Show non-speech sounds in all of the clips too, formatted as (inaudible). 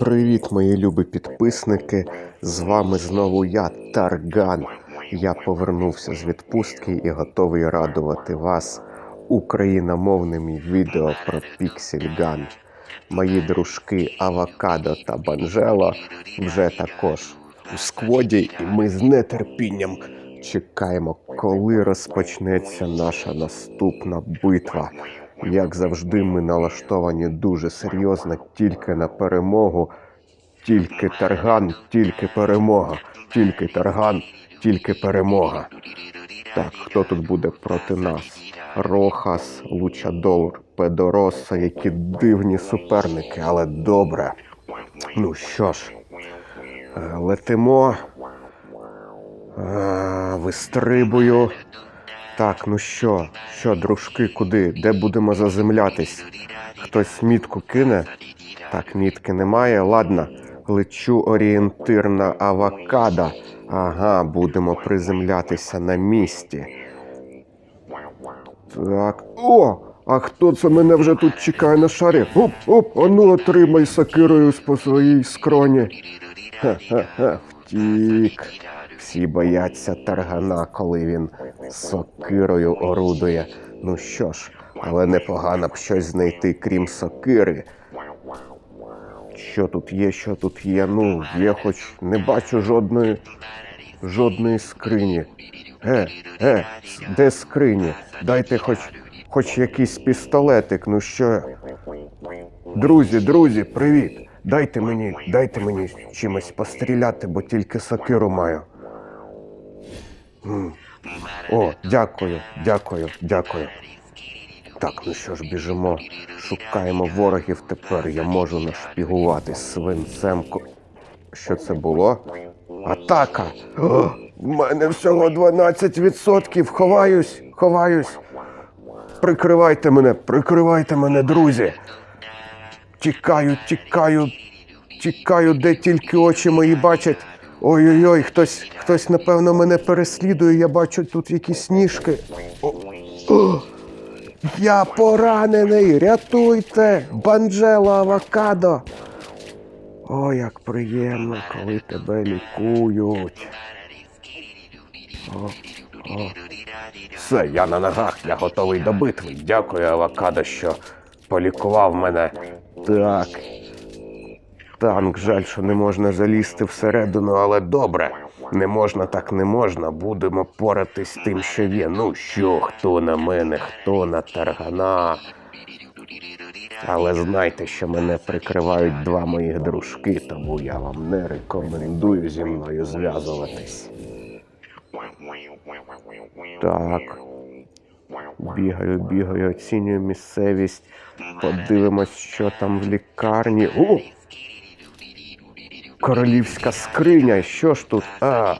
Привіт, мої любі підписники! З вами знову я, Тарган. Я повернувся з відпустки і готовий радувати вас україномовними відео про Піксельган. Мої дружки Авокадо та Банжело вже також у скводі, і ми з нетерпінням чекаємо, коли розпочнеться наша наступна битва. Як завжди, ми налаштовані дуже серйозно тільки на перемогу. Тільки тарган, тільки перемога, тільки тарган, тільки перемога. Так, хто тут буде проти нас? Рохас, Лучадор, Педороса, які дивні суперники, але добре. Ну що ж, е, летимо. Е, Вистрибую. Так, ну що, що, дружки, куди? Де будемо заземлятись? Хтось мітку кине? Так, мітки немає. Ладно, лечу орієнтир на авокадо. Ага, будемо приземлятися на місці. Так. О! А хто це мене вже тут чекає на шарі? Оп, оп, ану отримай сокирою по своїй скроні. Ха-ха-ха, втік. Всі бояться таргана, коли він сокирою орудує. Ну що ж, але непогано б щось знайти, крім сокири. Що тут є, що тут є? Ну, є хоч не бачу жодної жодної скрині. Е, е, де скрині? Дайте хоч хоч якийсь пістолетик, ну що. Друзі, друзі, привіт! Дайте мені, дайте мені чимось постріляти, бо тільки сокиру маю. О, дякую, дякую, дякую. Так, ну що ж, біжимо, шукаємо ворогів тепер. Я можу нашпігувати свинцем. Що це було? Атака! О, в мене всього 12%. Ховаюсь, ховаюсь. Прикривайте мене, прикривайте мене, друзі. Тікаю, тікаю, тікаю, де тільки очі мої бачать. Ой-ой-ой, хтось, хтось, напевно, мене переслідує. Я бачу тут якісь ніжки. О, о, я поранений, рятуйте! Банджело авокадо. О, як приємно, коли тебе лікують. О, о. Все, я на ногах, я готовий до битви. Дякую, авокадо, що полікував мене. Так. Танк, жаль, що не можна залізти всередину, але добре. Не можна, так не можна. Будемо поратись тим, що є. Ну що, хто на мене, хто на таргана. Але знайте, що мене прикривають два моїх дружки, тому я вам не рекомендую зі мною зв'язуватись. Так. Бігаю, бігаю, оцінюю місцевість. Подивимось, що там в лікарні. О! Королівська скриня, що ж тут? А.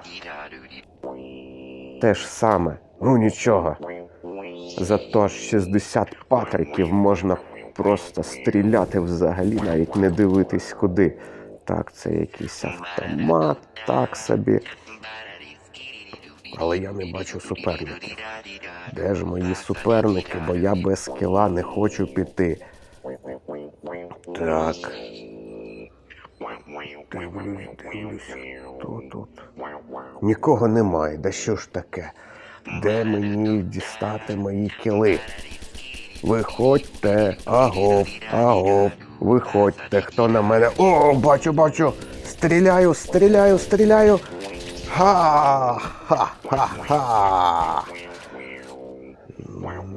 Те ж саме. Ну нічого. Зато аж 60 патриків можна просто стріляти взагалі, навіть не дивитись куди. Так, це якийсь автомат, так собі. Але я не бачу суперників. Де ж мої суперники, бо я без кіла не хочу піти. Так. Хто тут? Нікого немає, да що ж таке? Де мені дістати мої кіли? Виходьте, агов, агов, виходьте, хто на мене. О, бачу, бачу. Стріляю, стріляю, стріляю. Ха-ха-ха-ха.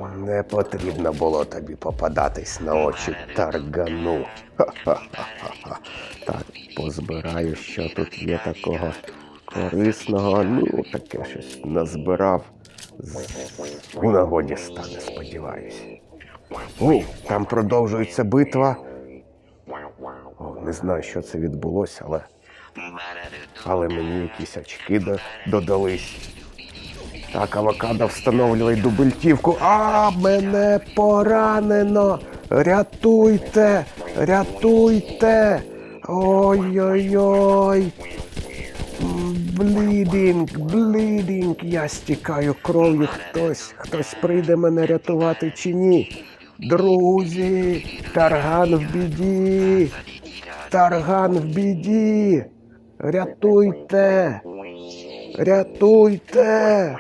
Не потрібно було тобі попадатись на очі таргану. Ха-ха-ха-ха. (laughs) Так, позбираю, що тут є такого корисного. Ну, таке щось назбирав. У нагоді стане, сподіваюсь. О, там продовжується битва. О, не знаю, що це відбулося, але. Але мені якісь очки додались. Так, авокадо встановлює дубельтівку. А, мене поранено. Рятуйте, рятуйте. Ой-ой-ой. Блідінг, блідінг. Я стікаю кров'ю. Хтось, хтось прийде мене рятувати чи ні. Друзі, тарган в біді. Тарган в біді. Рятуйте. Рятуйте.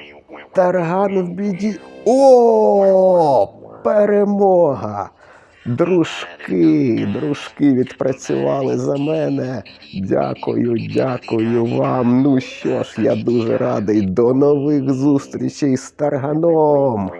Тарган в біді. О! Перемога! Дружки, дружки відпрацювали за мене. Дякую, дякую вам. Ну що ж, я дуже радий. До нових зустрічей з Тарганом.